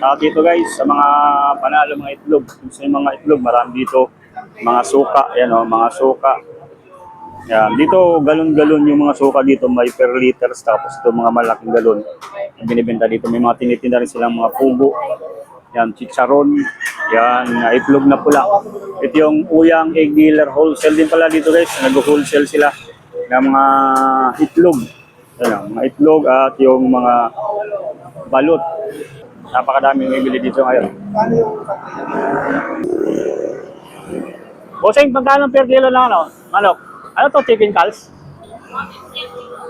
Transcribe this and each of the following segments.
Ah, dito guys, sa mga panalo mga itlog, yung sa mga itlog, marami dito mga suka, yan oh, mga suka. Yan, dito galon-galon yung mga suka dito, may per liters tapos ito mga malaking galon. Ang binibenta dito, may mga tinitinda rin silang mga pugo. Yan, chicharon. Yan, itlog na pula. Ito yung uyang egg dealer wholesale din pala dito guys. Nag-wholesale sila ng mga itlog. Yan, mga itlog at yung mga balot. Napakadami yung ibili dito ngayon. Bossing, magkano per kilo lang ano? Manok? Ano to, chicken calls?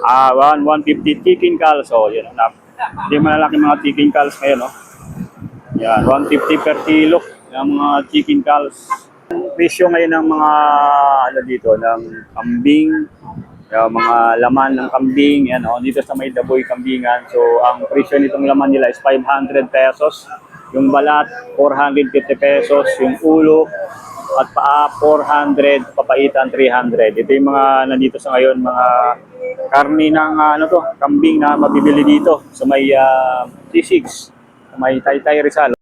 Ah, 1, 150 chicken calls. So, yun. Na, hindi malalaki mga chicken calls ngayon, no? Yan, 150 per kilo ng mga chicken calls. Presyo ngayon ng mga, ano dito, ng kambing, yung mga laman ng kambing, yan, oh, dito sa may Daboy Kambingan. So, ang presyo nitong laman nila is 500 pesos. Yung balat, 450 pesos. Yung ulo, at paa 400, papaitan 300. Ito yung mga nandito sa ngayon, mga karni ng ah, ano to, kambing na mabibili dito sa may uh, C6, sa may Taytay Rizal.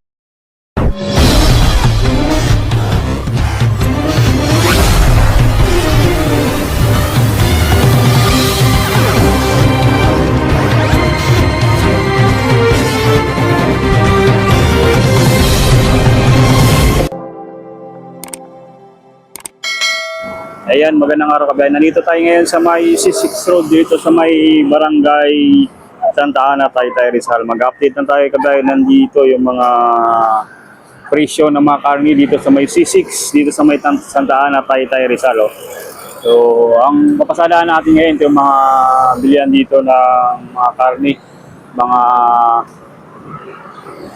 Ayan, magandang araw kabayan. Nandito tayo ngayon sa may C6 Road dito sa may barangay Santa Ana, Taytay Rizal. Mag-update na tayo kabayan. Nandito yung mga presyo ng mga karni dito sa may C6 dito sa may Santa Ana, Taytay Rizal. Oh. So, ang papasadaan natin ngayon ito yung mga bilihan dito ng mga karni, mga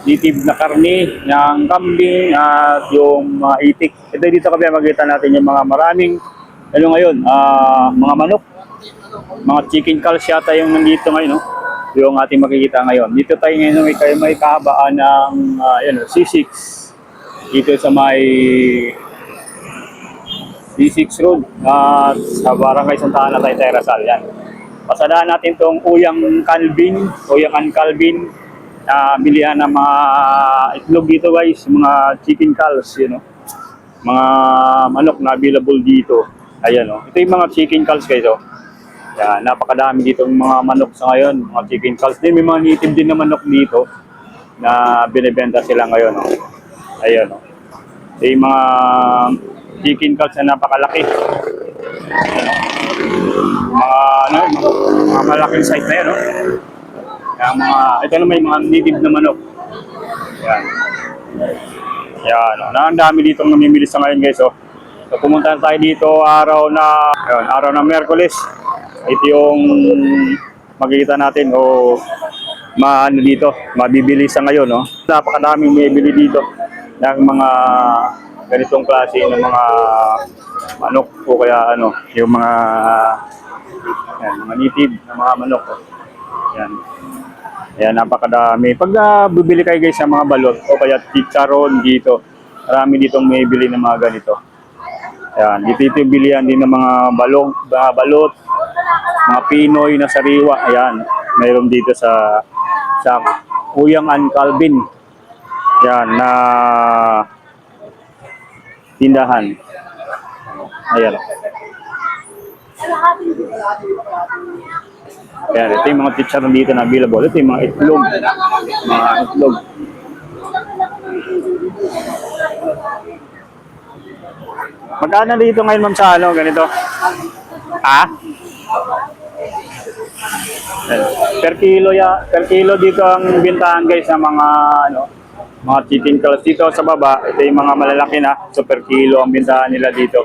native na karni ng kambing at yung mga itik. Ito dito kami makita natin yung mga maraming ano ngayon, ah, mga manok, mga chicken calls yata yung nandito ngayon, no? yung ating makikita ngayon. Dito tayo ngayon may, may kahabaan ng yan, oh, C6 dito sa may C6 Road at sa barangay Santa Ana, Taytay Rizal. Yan. Pasadaan natin tong Uyang Calvin, Uyang Calvin, na bilihan ng mga itlog dito guys, mga chicken calls, you know. Mga manok na available dito. Ayan oh. Ito yung mga chicken calls guys oh. Yan, napakadami dito ng mga manok sa ngayon, mga chicken calls. Din may mga native din na manok dito na binebenta sila ngayon oh. Ayan oh. Ito yung mga chicken calls na napakalaki. Ayan, oh. Mga ano, mga, malaking size na yan oh. Yung mga, ito naman yung mga native na manok. Yan. Yan. Oh. Ang dami dito namimili sa ngayon guys. Oh. So pumunta tayo dito araw na, yun, araw na Merkulis. Ito yung makikita natin o maano dito, mabibili sa ngayon. No? Napakadaming bibili dito ng mga ganitong klase ng mga manok o kaya ano, yung mga yan, mga native na mga manok. Oh. Yan. Ayan, napakadami. Pag uh, bibili kayo guys sa mga balot o kaya chicharon dito, marami ditong may bili ng mga ganito. Ayan, dito ito yung bilihan din ng mga balong, mga balot, mga Pinoy na sariwa. Ayan, mayroon dito sa sa Uyang An Calvin. Ayan, na tindahan. Ayan. Ayan, ito yung mga chicharon dito na available. Ito yung mga itlog. Mga itlog. Magkano dito ngayon ma'am sa ano, ganito? Ha? Per kilo ya, per kilo dito ang bintahan guys sa mga ano, mga chicken calls dito sa baba. Ito yung mga malalaki na, so per kilo ang bintahan nila dito.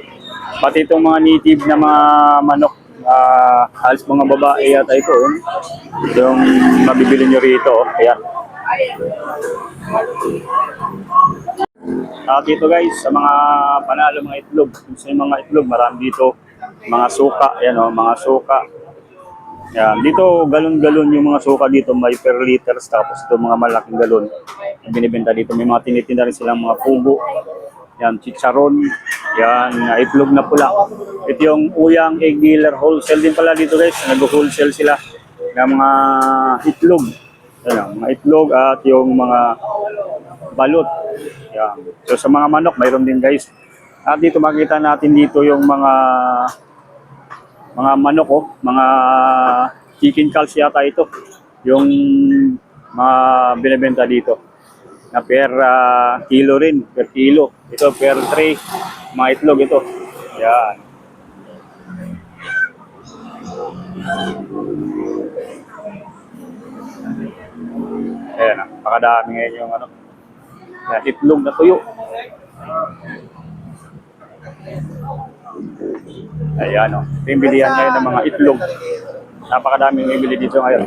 Pati itong mga native na mga manok, uh, halos mga babae yata ito. oh. Yung mabibili nyo rito. oh. Ayan. Ah, dito guys, sa mga panalo mga itlog, sa mga itlog, marami dito mga suka, yan oh, mga suka. Yan, dito galon-galon yung mga suka dito, may per liters tapos ito mga malaking galon. Ang binibenta dito, may mga tinitinda rin silang mga pugo. Yan, chicharon. Yan, itlog na pula. Ito yung uyang egg dealer wholesale din pala dito guys. Nag-wholesale sila ng mga itlog. Yan, mga itlog at yung mga balot. Yan. So sa mga manok, mayroon din guys. At dito makita natin dito yung mga mga manok oh, mga chicken calls yata ito. Yung mga binebenta dito. Na per ah, kilo rin, per kilo. Ito per tray, mga itlog ito. Yan. Ayan, napakadami ngayon yung ano. Yan, itlog na tuyo. Ayan o. Ito yung bilihan ngayon ng mga itlog. Napakadami yung ibili dito ngayon.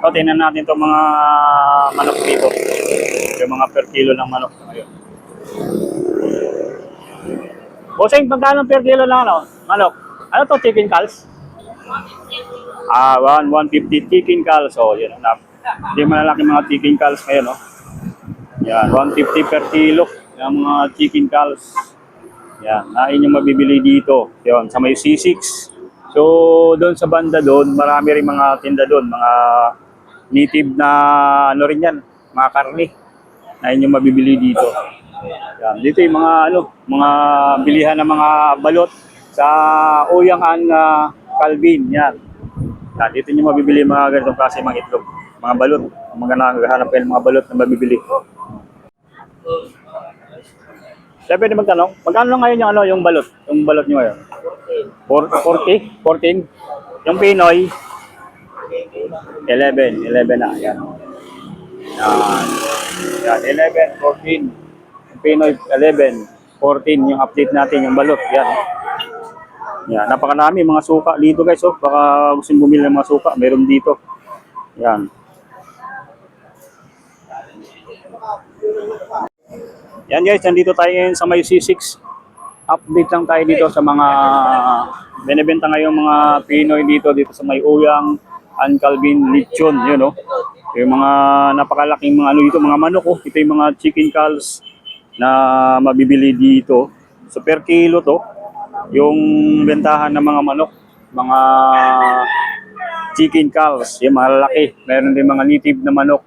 O, tingnan natin itong mga manok dito. Yung mga per kilo ng manok ngayon. Bossing, magkano per kilo ng ano? Manok? Ano to chicken calls? Ah, 1, 150 chicken calls. So, yun. Na, hindi malalaki mga chicken calls ngayon, no? Yan, 150 per kilo yung mga chicken calls. Yan, na inyong mabibili dito. Yan, sa may C6. So, doon sa banda doon, marami rin mga tinda doon, mga native na ano rin yan, mga karne na inyong mabibili dito. Yan, dito yung mga ano, mga bilihan ng mga balot sa Uyangan na Calvin, yan. Yan, dito nyo mabibili mga ganitong klase mga itlog, mga balot, mga naghahanap kayo ng mga balot na mabibili. Kaya pwede magtanong, magkano ngayon yung ano, yung balot, yung balot nyo ngayon? 40? 14? Yung Pinoy? 11, 11 na, yan. Yan. Yan, 11, 14. Yung Pinoy, 11, 14. Yung update natin, yung balot, yan. Yan, napakarami mga suka dito guys, oh. Baka gusto bumili ng mga suka, meron dito. Yan. Yan guys, nandito tayo ngayon sa may C6. Update lang tayo dito sa mga binibenta ngayong mga Pinoy dito dito sa may Uyang, An Calvin, Lechon, yun oh. Yung mga napakalaking mga ano dito, mga manok oh. Ito yung mga chicken calls na mabibili dito. So per kilo to, yung bentahan ng mga manok, mga chicken calls, yung malalaki. Meron din mga native na manok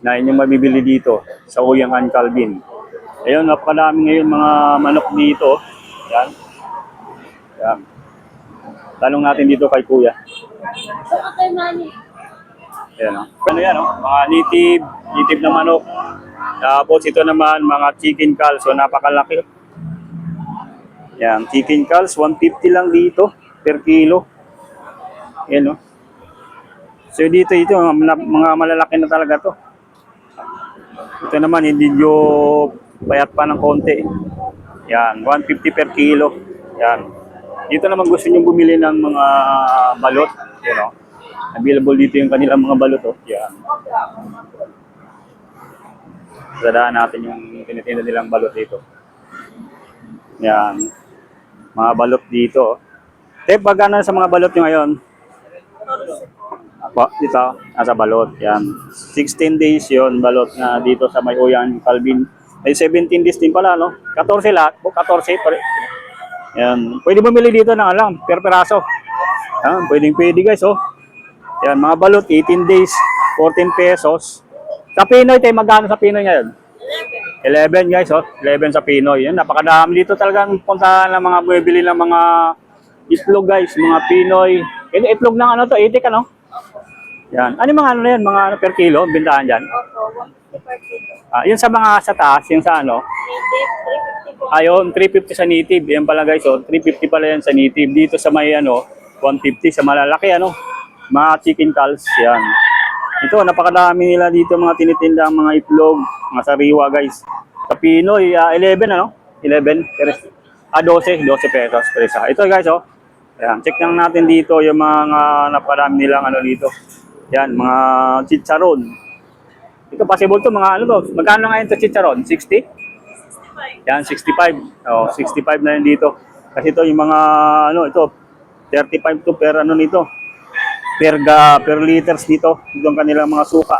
na inyong mabibili dito sa Uyang An Calvin. Ayun, napakadami ngayon mga manok dito. Yan. Yan. Tanong natin dito kay Kuya. Okay, mami. Ayan o. Ano yan o? Mga native, native na manok. Tapos ito naman, mga chicken calls. So napakalaki. Yan, chicken calls, 150 lang dito per kilo. Ayan o. So dito, ito, mga, malalaki na talaga to. Ito naman, hindi nyo bayat pa ng konti. Yan, 150 per kilo. Yan. Dito naman gusto nyo bumili ng mga balot. You know, available dito yung kanilang mga balot. Oh. Yan. Sadaan natin yung tinitinda nilang balot dito. Yan. Mga balot dito. Tep, pagkano sa mga balot nyo ngayon? Apo, dito, nasa balot. Yan. 16 days yon balot na dito sa may Uyan, Calvin. Ay 17 days din pala, no? 14 lahat. O, 14. Pare. Yan. Pwede bumili dito ng alam, per peraso. Yan, pwedeng pwede guys, oh. Yan, mga balot, 18 days, 14 pesos. Sa Pinoy, tayo magkano sa Pinoy ngayon? 11 guys, oh. 11 sa Pinoy. Yan, napakadami dito talagang puntahan ng mga bumibili ng mga itlog guys, mga Pinoy. Ito, itlog ng ano to, 80 ka, no? Yan. Ano mga ano na yan, mga ano per kilo, bintahan dyan? Opo, 150 per kilo. Ah, yun sa mga sa taas, yung sa ano, Native, 350 po. Ayun, 350 sa native. Yan pala guys, oh, 350 pala yan sa native. Dito sa may ano, 150 sa malalaki ano, mga chicken calls yan. Ito, napakadami nila dito mga tinitinda mga itlog, mga sariwa guys. Sa Pinoy, ah, 11 ano? 11 per ah 12, 12 pesos per. Ito guys, oh. Yan, check lang natin dito yung mga naparami nilang ano dito. Yan, mga chicharon. Ito possible to mga ano to. Magkano ngayon to chicharon? 60? Yan, 65. Oh, 65 na yun dito. Kasi ito yung mga, ano, ito, 35 to per ano nito. Per, ga, per liters dito. Ito ang kanilang mga suka.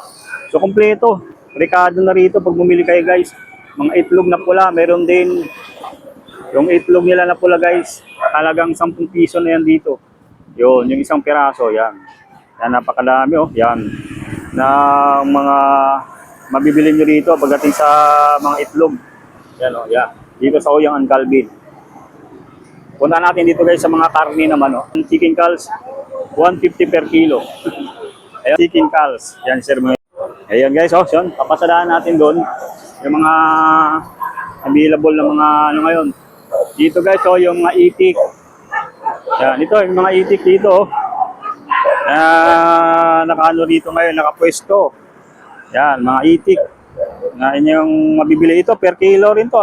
So, kompleto. Rekado na rito pag bumili kayo guys. Mga itlog na pula, meron din. Yung itlog nila na pula guys, talagang 10 piso na yan dito. Yun, yung isang piraso, yan. Yan, napakadami oh, yan. Na mga mabibili nyo rito pagdating sa mga itlog. Yan o, yan. Dito sa Uyang and Calvin. Punta natin dito guys sa mga karne naman o. Chicken calls, 150 per kilo. Ayan, chicken calls. Yan, sir. Ayan guys, oh, yun. Papasadaan natin doon yung mga available na mga ano ngayon. Dito guys, oh, yung mga itik. Yan, ito, yung mga itik dito, oh. Ah, nakaano dito ngayon, nakapwesto. Yan, mga itik. Na inyong mabibili ito, per kilo rin to.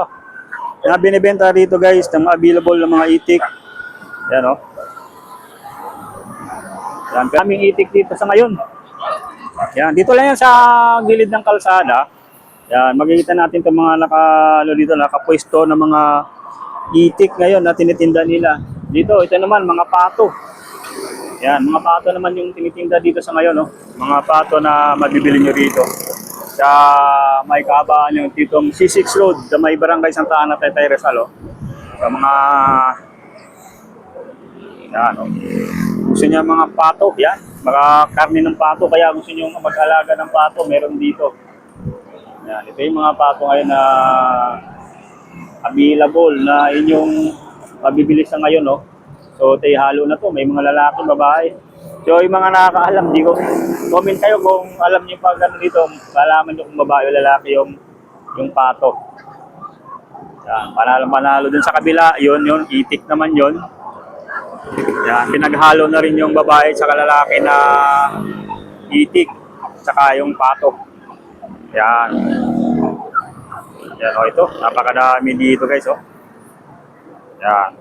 Na binibenta dito guys, ng available na mga itik. Yan, oh. Yan, kaming itik dito sa ngayon. Yan, dito lang yan sa gilid ng kalsada. Yan, makikita natin itong mga naka, ano dito, nakapwesto ng mga itik ngayon na tinitinda nila. Dito, ito naman, mga pato. Yan, mga pato naman yung tinitinda dito sa ngayon, no? Mga pato na mabibili nyo rito. Sa may kaabaan yung titong C6 Road, sa may barangay Santa Ana, Tetay Rizal, oh. Sa mga... Yan, oh. Gusto niya mga pato, yan. Mga karne ng pato, kaya gusto niyo mag-alaga ng pato, meron dito. Yan, ito yung mga pato ngayon na available na inyong mabibili sa ngayon, no? So, tayo halo na to. May mga lalaki, babae. So, yung mga nakakaalam, di ko, comment kayo kung alam niyo pa gano'n dito, malaman niyo kung babae o lalaki yung, yung pato. Yan, panalo, panalo dun sa kabila, yun, yun, itik naman yun. Yan, pinaghalo na rin yung babae sa lalaki na itik, saka yung pato. Yan. Yan, o ito, napakadami dito guys, oh. Yan.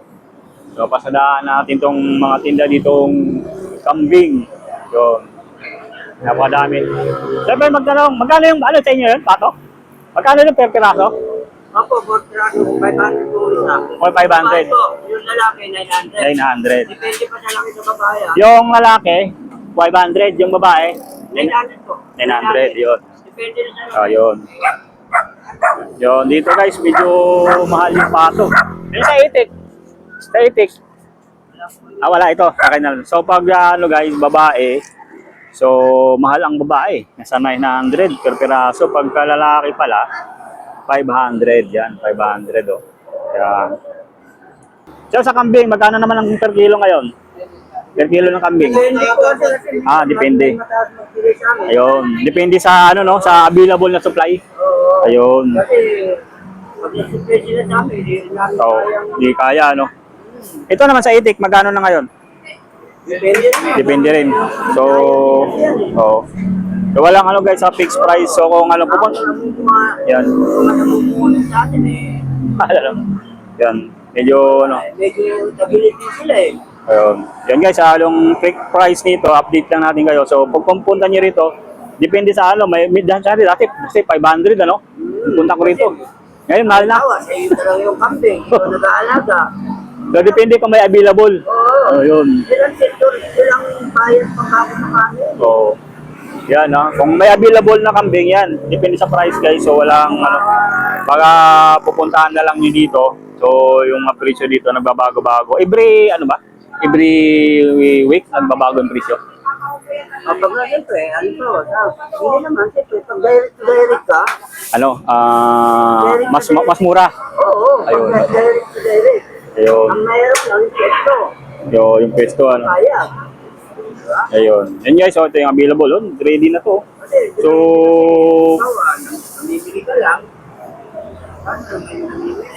So, pasadaan natin tong mga tinda ditong kambing. Yun. Napakadami. Siyempre, magtanong, magkano yung, ano sa inyo yun, pato? Magkano yung per piraso? Opo, Bortrano, 500 po isa. O 500? Ito, yung lalaki, 900. 900. Depende pa sa laki sa babae. ah. Yung lalaki, 500. Yung babae, 900 po. 900. Yun. Depende na sa laki. Oh, yun. Yun, dito guys, medyo mahal yung pato. Yung sa itik. Sa itik. Ah, wala ito. Akin na lang. So, pag ano guys, babae, so, mahal ang babae. Nasa 900 per piraso. Pagka lalaki pala, 500. Yan, 500 oh. Yan. So, sa kambing, magkano naman ang per kilo ngayon? Per kilo ng kambing? Ah, depende. Ayun. Depende sa ano no, sa available na supply. Ayun. Hindi So, kayang... di kaya, no? Ito naman sa itik, magkano na ngayon? Depende rin. Depende rin. So, oh. So, walang ano guys, sa fixed price. So, kung ano Ang mga... yan. Sa eh. Alam. Yan. Medyo, ano, Medyo tagilid din sila eh. ayun. Yan guys, halong fixed price nito, update lang natin kayo. So, pag pupunta nyo rito, depende sa ano, may mid dyan dati, kasi 500, ano? Punta ko rito. Ngayon, mahal na. Tawa, sa iyo talaga yung kambing. Ikaw nag-aalaga. So, depende kung may available. Oo. Ayun. Ilang sektor, ilang bayan pa ako makain. So, yan ha. Kung may available na kambing yan, depende sa price guys. So, walang ano, baka pupuntahan na lang nyo dito. So, yung mga presyo dito nagbabago-bago. Every, ano ba? Every week, nagbabago yung presyo. Kapag na siyempre, ano to, sa- hindi naman, siyempre, pag direct to direct ka, Ano, ah, mas ma- mas mura. oo, Ayun. pag direct to direct. Ayun. Ang mayroon lang yung sekto, Yo, yung pesto, ano. kaya. Ayun. Yan guys, so, ito yung available. Oh. Ready na to. Kasi, So,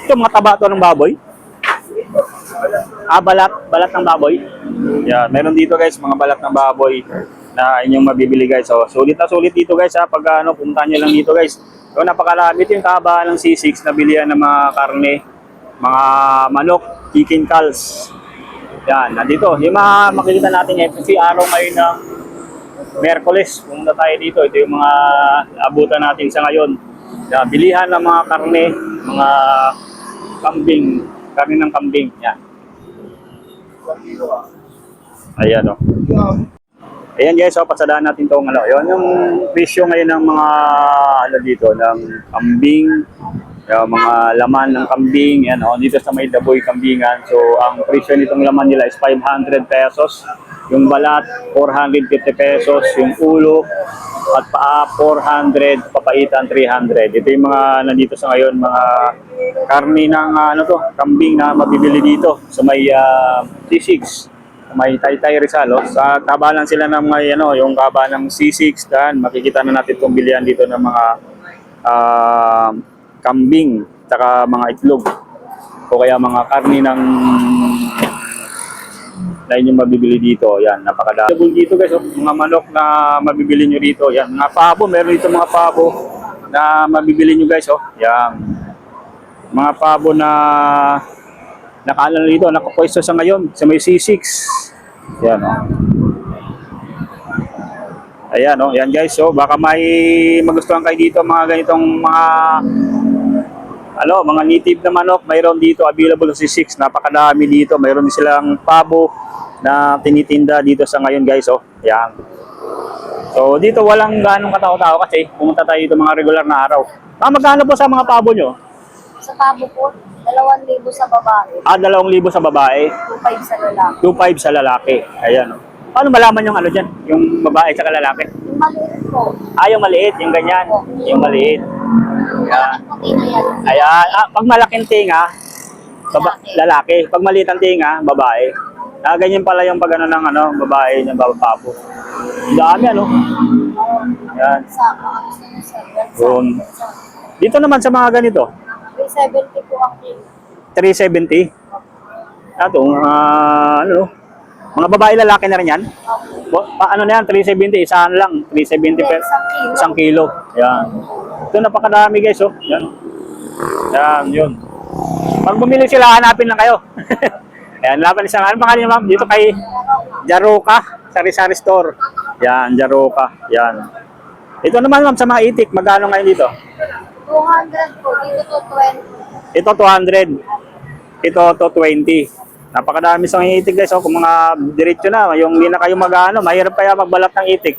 ito mga taba to ng baboy. Ah, balat. Balat ng baboy. Yeah, meron dito guys, mga balat ng baboy na inyong mabibili guys. So, sulit na sulit dito guys ha. Pag ano, punta nyo lang dito guys. So, napakarami. Ito yung kahabaan ng C6 na bilihan ng mga karne, mga manok, chicken calls. Yan, nandito. Yung mga makikita natin ngayon, kasi araw ngayon ng Merkules. Pumunta tayo dito. Ito yung mga abutan natin sa ngayon. Yan, bilihan ng mga karne, mga kambing, karne ng kambing. Yan. Ayan o. Ayan guys, so pasadaan natin tong ano, yun yung presyo ngayon ng mga ano dito, ng kambing, yung mga laman ng kambing, yan o, dito sa may Daboy Kambingan. So, ang presyo nitong laman nila is 500 pesos Yung balat, 450 pesos. Yung ulo at paa, 400. Papaitan, 300. Ito yung mga nandito sa ngayon, mga karni ng ah, ano to, kambing na mabibili dito sa may ah, C6 may Taytay Rizal, oh. sa kabalan sila ng may ano, yung kaba ng C6 dan makikita na natin itong bilihan dito ng mga ah, kambing tsaka mga itlog o kaya mga karni ng na inyong mabibili dito. Yan, napakadami. Dito guys, oh, mga manok na mabibili nyo rito. Yan, mga pabo, meron dito mga pabo na mabibili nyo guys. Oh. Yan. Mga pabo na nakaalala dito, nakapwesto sa ngayon sa may C6. Yan, oh. Ayan, oh. Yan guys, oh. Baka may magustuhan kayo dito mga ganitong mga ano, mga native na manok, mayroon dito available sa C6. Napakadami dito. Mayroon silang pabo na tinitinda dito sa ngayon guys, oh. Yan. So dito walang ganong katao-tao kasi pumunta tayo dito mga regular na araw. Ah, magkano po sa mga pabo nyo? Sa tabo po, 2,000 sa babae, Ah, 2,000 sa babae, 2,500 sa lalaki. 2,500 sa lalaki. Ayan, oh. Paano malaman yung ano dyan? Yung babae sa lalaki? Yung maliit po, Ah, yung maliit, yung ganyan. Yung maliit. Ayan. Ayan. Ah, pag malaking tinga, baba, lalaki. Pag maliit ang tinga, babae. Ah, ganyan pala yung pag ano ng ano, babae ng bababo. Ang dami ano. Ayan. Yun. Dito naman sa mga ganito, 370 po ang kilo. 370. Ato, mga ano, mga babae lalaki na rin yan. Okay. Pa, ano na yan, 370, isahan lang. 370 per Isang kilo. Yan. Ito napakadami guys, oh. Yan. Yan, yun. Pag bumili sila, hanapin lang kayo. Ayan, laban isang, ano pangalan niyo ma'am? Dito kay Jaroka, Sari-Sari Store. Yan, Jaroka. Yan. Ito naman ma'am sa mga itik, magkano ngayon dito? 200 po, dito to 20. Ito 200. Ito to 20. Napakadami sa itik guys. Oh, kung mga diretso na, yung hindi na kayo mag-ano, mahirap kaya magbalat ng itik.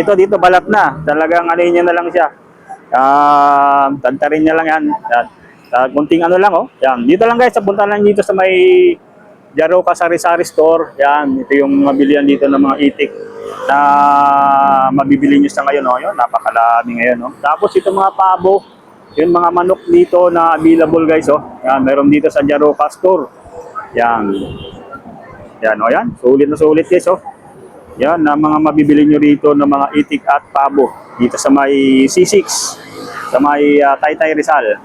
Ito dito balat na. Talagang ano niya na lang siya. Ah, tantarin niya lang yan. Yan. Ah, kunting ano lang oh. Yan. Dito lang guys, punta lang dito sa may Jaroka Sari-Sari Store. Yan, ito yung mabilihan dito ng mga itik na mabibili nyo sa ngayon. Oh. Yun, napakalami ngayon. Oh. Tapos ito mga pabo, yung mga manok dito na available guys. Oh. Yan, meron dito sa Jaroka Store. Yan. Yan, oh yan. Sulit na sulit guys. Oh. Yan, na mga mabibili nyo rito ng mga itik at pabo dito sa may C6, sa may ah, Taytay Rizal.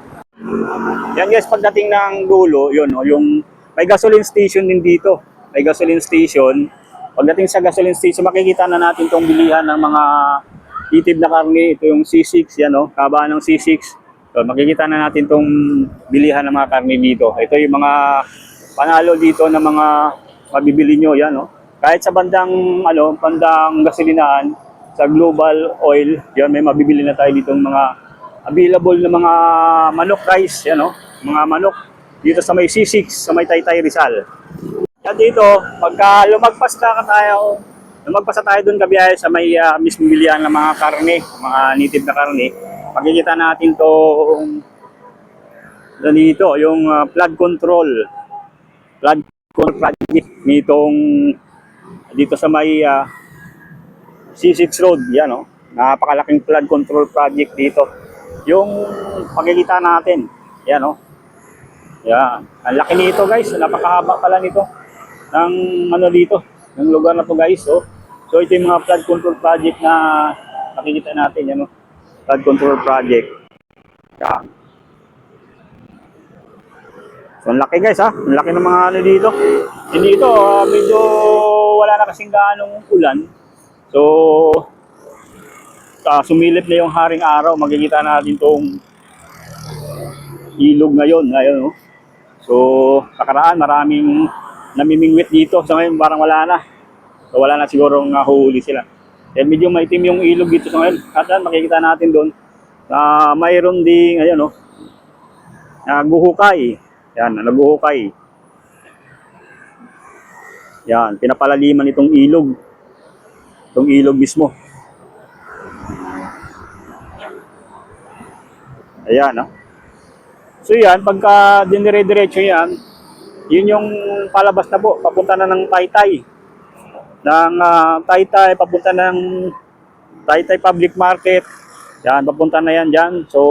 Yan guys, pagdating ng dulo, yun, oh, yung may gasoline station din dito. May gasoline station. Pagdating sa gasoline station, makikita na natin tong bilihan ng mga itib na karne. Ito yung C6, yan oh, kaba ng C6. So, makikita na natin tong bilihan ng mga karne dito. Ito yung mga panalo dito ng mga mabibili nyo, yan oh. Kahit sa bandang, ano, bandang gasolinahan, sa Global Oil, yan, may mabibili na tayo ditong mga available na mga manok guys, yan oh, mga manok dito sa may C6, sa may Taytay Rizal. Yan dito, pagka lumagpas na ka tayo, lumagpas na tayo doon kabiyahe sa may uh, mismong ng mga karne, mga native na karne, makikita natin to dito, yung uh, flood control. Flood control project nitong dito sa may uh, C6 Road, yan oh. Napakalaking flood control project dito. Yung makikita natin, yan oh. Yan. Ang laki nito guys, napakahaba pala nito. Ng ano dito, ng lugar na to guys, oh. So ito yung mga flood control project na makikita natin, yan oh. Flood control project. Yan. So, ang laki guys ha. Ang laki ng mga ano dito. Hindi ito, ah, medyo wala na kasing gaanong ulan. So, ah, sumilip na yung haring araw. Makikita natin tong ilog ngayon. Ngayon, oh. So, nakaraan, maraming namimingwit dito. Sa ngayon, parang wala na. So, wala na siguro nahuhuli sila. Eh, medyo maitim yung ilog dito sa ngayon. At yan, makikita natin doon. na mayroon ding, ayun, oh, naguhukay. Yan, naguhukay. Yan, pinapalaliman itong ilog. Itong ilog mismo. Ayan, ah. So yan, pagka dinire-diretso yan, yun yung palabas na po, papunta na ng Taytay. ng ah, Taytay, papunta ng Taytay Public Market. Yan, papunta na yan dyan. So,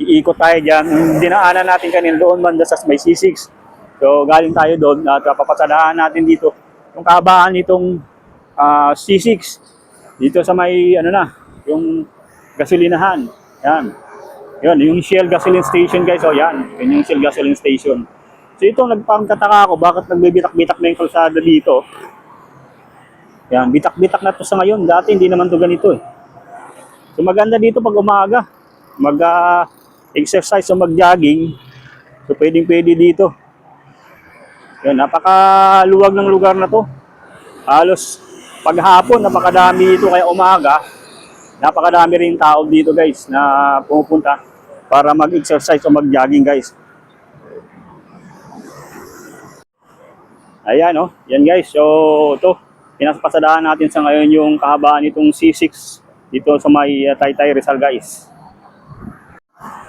iikot tayo dyan. Dinaanan natin kanina doon banda sa may C6. So, galing tayo doon at uh, papasadaan natin dito yung kahabaan nitong ah, C6. Dito sa may, ano na, yung gasolinahan. Yan. Yun, yung Shell gasoline station guys. O yan, yun yung Shell gasoline station. So ito, nagpangkataka ako, bakit nagbibitak-bitak na yung kalsada dito? Yan, bitak-bitak na to sa ngayon. Dati hindi naman to ganito eh. So maganda dito pag umaga. Mag-exercise o mag-jogging. So pwedeng pwede dito. Yan, napakaluwag ng lugar na to. Halos paghapon, napakadami dito kaya umaga. Napakadami rin tao dito guys na pumupunta para mag-exercise o mag-jogging guys. Ayan oh, yan guys. So ito, pinapasadahan natin sa ngayon yung kahabaan nitong C6 dito sa may uh, Taytay Rizal guys.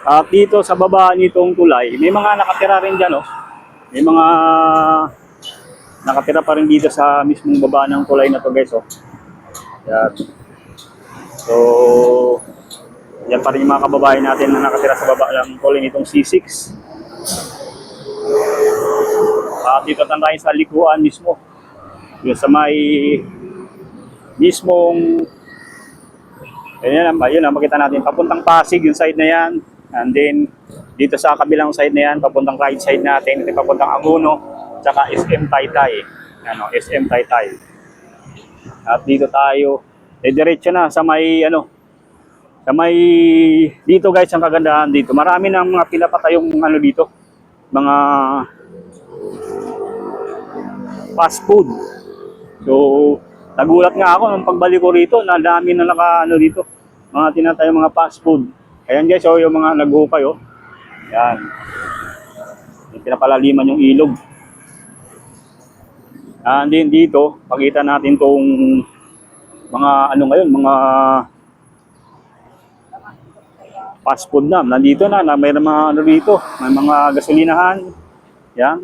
At dito sa baba nitong tulay, may mga nakatira rin dyan oh. May mga nakatira pa rin dito sa mismong baba ng tulay na to guys oh. So, yan pa rin yung mga kababayan natin na nakatira sa baba ng tulay nitong C6. At dito na tayo sa likuan mismo. Yung sa may mismong Ayan, yun lang, makita natin. Papuntang Pasig, yung side na yan. And then, dito sa kabilang side na yan, papuntang right side natin. Ito papuntang Aguno, tsaka SM Taytay. Ano, SM Taytay. At dito tayo, eh, diretso na sa may, ano, sa may, dito guys, ang kagandahan dito. Marami ng mga pinapatayong, ano dito, mga fast food. So, nagulat nga ako nung pagbalik ko rito, na dami na naka, ano dito, mga tinatayong mga fast food. Ayan guys, oh, yung mga nag-hukay, oh. Yan. Yung pinapalaliman yung ilog. And then dito, pakita natin tong mga ano ngayon, mga fast food na. Nandito na, na may mga ano dito, may mga gasolinahan. Yan.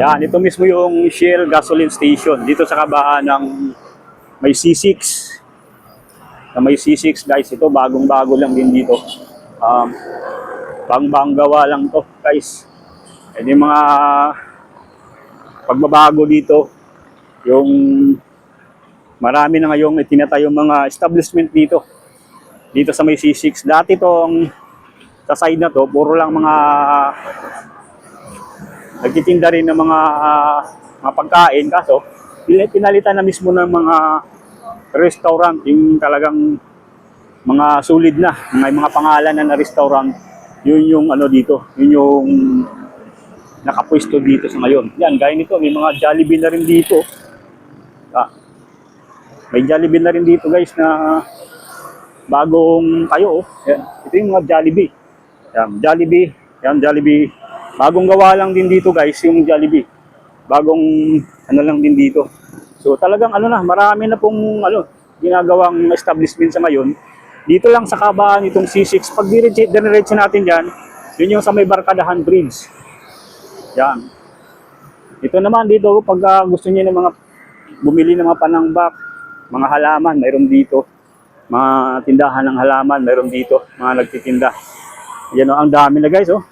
Yan, ito mismo yung Shell gasoline station dito sa kabaan ng may C6. Na may C6 guys, ito bagong-bago lang din dito. Um, bang-bang gawa lang to guys. And yung mga pagbabago dito, yung marami na ngayong itinatayong mga establishment dito. Dito sa may C6. Dati tong sa side na to, puro lang mga nagtitinda rin ng mga ah, mga pagkain. Kaso pin- pinalitan na mismo ng mga restaurant yung talagang mga solid na. May mga pangalan na na restaurant yun yung ano dito yun yung nakapwesto dito sa ngayon. Yan gaya nito may mga Jollibee na rin dito. Ah, may Jollibee na rin dito guys na bagong kayo. Oh. yan. ito yung mga Jollibee. Yan, Jollibee. Yan Jollibee Bagong gawa lang din dito guys, yung Jollibee. Bagong ano lang din dito. So talagang ano na, marami na pong ano, ginagawang establishment sa ngayon. Dito lang sa kabaan itong C6. Pag diretso natin dyan, yun yung sa may Barkadahan Bridge. Yan. Ito naman dito, pag ah, gusto niyo ng mga bumili ng mga panangbak, mga halaman, mayroon dito. Mga tindahan ng halaman, mayroon dito. Mga nagtitinda. Yan o, ang dami na guys, oh.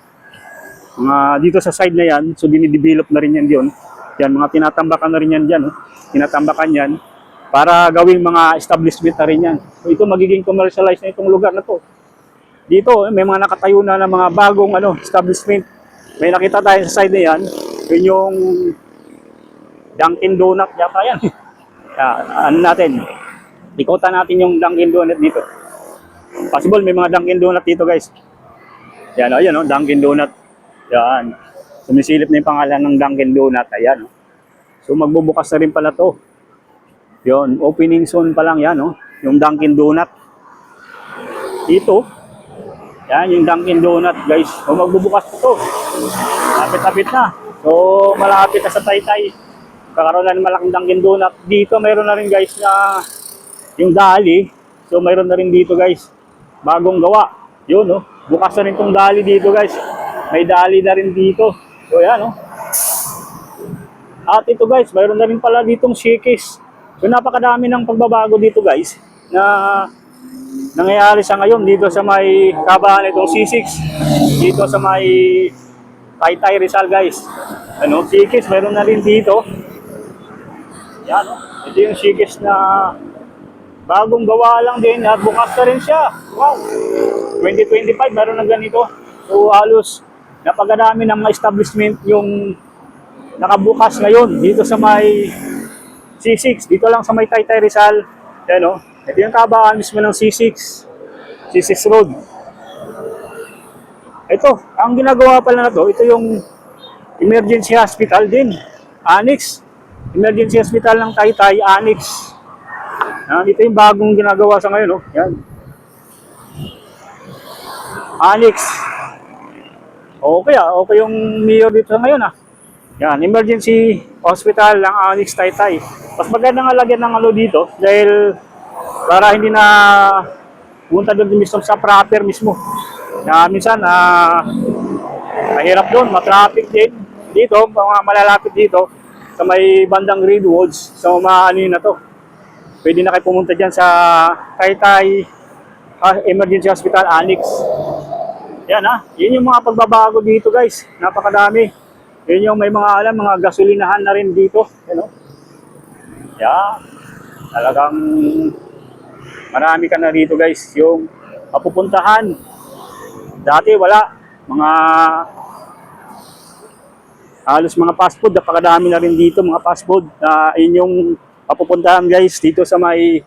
Mga dito sa side na yan, so dinidevelop na rin yan diyon. Yan, mga tinatambakan na rin yan dyan. Oh. Tinatambakan yan para gawing mga establishment na rin yan. So ito magiging commercialized na itong lugar na to. Dito, eh, may mga nakatayo na ng mga bagong ano, establishment. May nakita tayo sa side na yan. Yun yung Dunkin Donut yata yan. Kaya, ano natin, ikutan natin yung Dunkin Donut dito. Possible may mga Dunkin Donut dito guys. Yan, oh, yan, oh, Dunkin Donut. Yan. Sumisilip na yung pangalan ng Dunkin Donut. Ayan. Oh. So magbubukas na rin pala to. Yon, opening soon pa lang yan, oh. Yung Dunkin Donut. Ito. Yan, yung Dunkin Donut, guys. So magbubukas na to. Lapit-lapit na. So malapit na sa Taytay. Kakaroon na ng malaking Dunkin Donut. Dito mayroon na rin guys na yung Dali. So mayroon na rin dito guys. Bagong gawa. Yun, oh. Bukas na rin tong Dali dito guys. May Dali na rin dito. So yan, oh. At ito guys, mayroon na rin pala ditong shikis. So napakadami ng pagbabago dito guys na nangyayari sa ngayon dito sa may kabahan itong C6. Dito sa may Taytay Rizal guys. Ano, shikis, mayroon na rin dito. Yan, oh. ito yung shikis na bagong gawa lang din at bukas na rin siya. Wow! 2025, meron na ganito. So halos napakadami ng mga establishment yung nakabukas ngayon dito sa may C6. Dito lang sa may Taytay Rizal. Yan o. Ito yung kabahan mismo ng C6. C6 Road. Ito, ang ginagawa pala na to, ito yung emergency hospital din. Annex. Emergency hospital ng Taytay, Annex. Yan, ito yung bagong ginagawa sa ngayon. Oh. Yan. Annex. Okay ah, okay yung mayor dito ngayon ah. Yan, emergency hospital ng Annex Taytay. Mas maganda nga lagyan ng ano dito dahil para hindi na punta doon mismo sa proper mismo. Na minsan ah mahirap doon, matraffic din. Dito, mga malalapit dito sa may bandang Redwoods, sa mga ano na to. Pwede na kayo pumunta dyan sa Taytay ah, Emergency Hospital Annex. Yan ha, yun yung mga pagbabago dito guys. Napakadami. Yun yung may mga alam, mga gasolinahan na rin dito. Yan. Talagang marami ka na dito guys. Yung mapupuntahan. Dati wala. Mga halos mga fast food. Napakadami na rin dito mga fast food. Na yun yung mapupuntahan guys dito sa may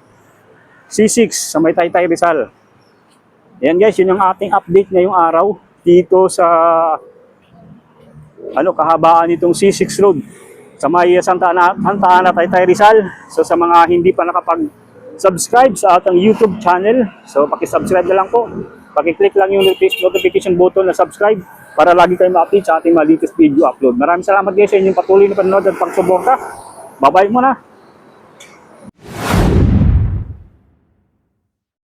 C6, sa may Taytay Rizal. Yan guys, yun yung ating update ngayong araw dito sa ano kahabaan nitong C6 Road sa may Santa Ana, Santa Ana Taytay Rizal. So sa mga hindi pa nakapag-subscribe sa ating YouTube channel, so paki-subscribe na lang po. Paki-click lang yung notification button na subscribe para lagi kayo ma-update sa ating mga latest video upload. Maraming salamat guys sa inyong patuloy na panonood at pagsuporta. Bye-bye muna.